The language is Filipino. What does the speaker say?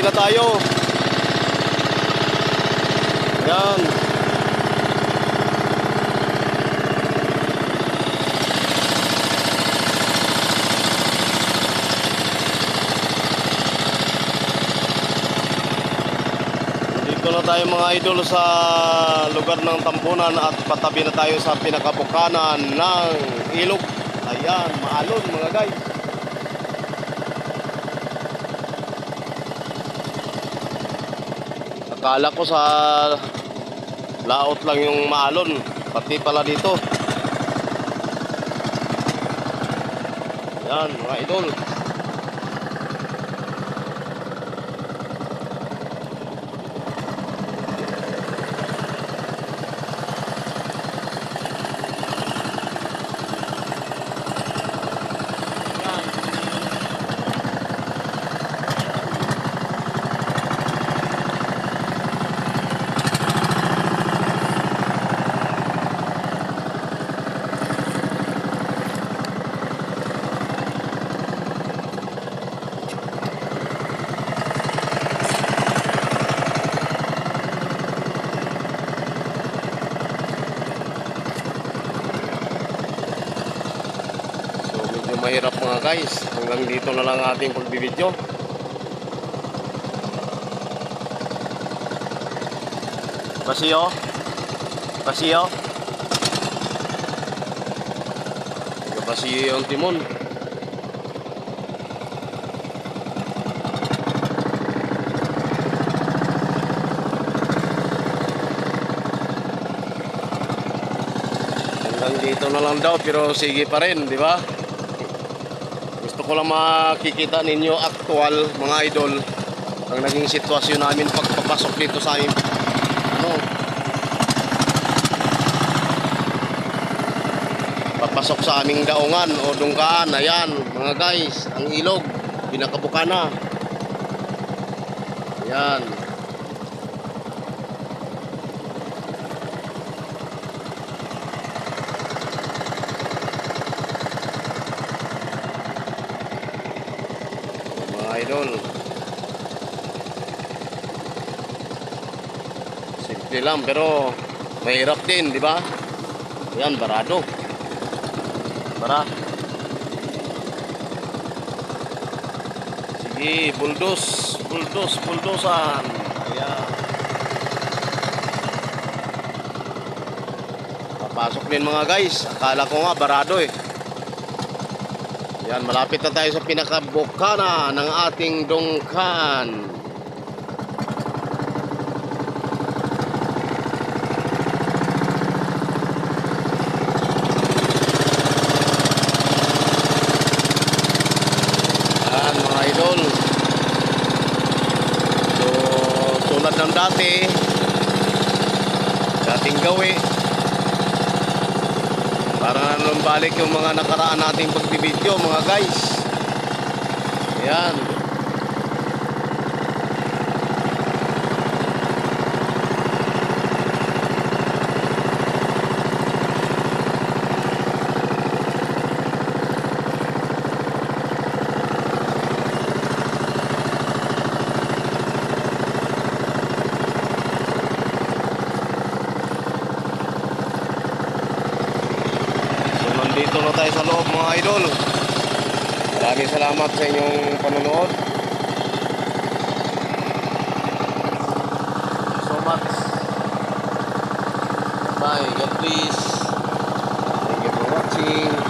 Na tayo. Yan. Dito na tayo mga idol sa lugar ng Tampunan at patabi na tayo sa pinakabukanan ng ilog. Ayan, maalon mga guys. Akala ko sa laot lang yung maalon. Pati pala dito. Yan, mga idol. Mahirap mga guys. Hanggang dito na lang ating pagbibideo. Pasiyo. Pasiyo. Pasiyo yung timon. Hanggang dito na lang daw pero sige pa rin, di ba? Gusto ko lang makikita ninyo actual mga idol ang naging sitwasyon namin pagpapasok dito sa aming ano? Papasok sa aming daungan o dungkaan ayan mga guys ang ilog binakabuka na. Ayan mga idol. Simple lang pero mahirap din di ba? Yan barado. Bara sige buldos buldos buldosan ayan. Papasok din mga guys. Akala ko nga barado eh yan, malapit na tayo sa pinakabukana ng ating dungkan. Yan, mga idol. So, tulad ng dati, dating gawi, para naman balik yung mga nakaraan nating pagbibideo mga guys. Ayan. Dito na tayo sa loob mga idol. Maraming salamat sa inyong panonood. So much. Bye. God please. Thank you for watching.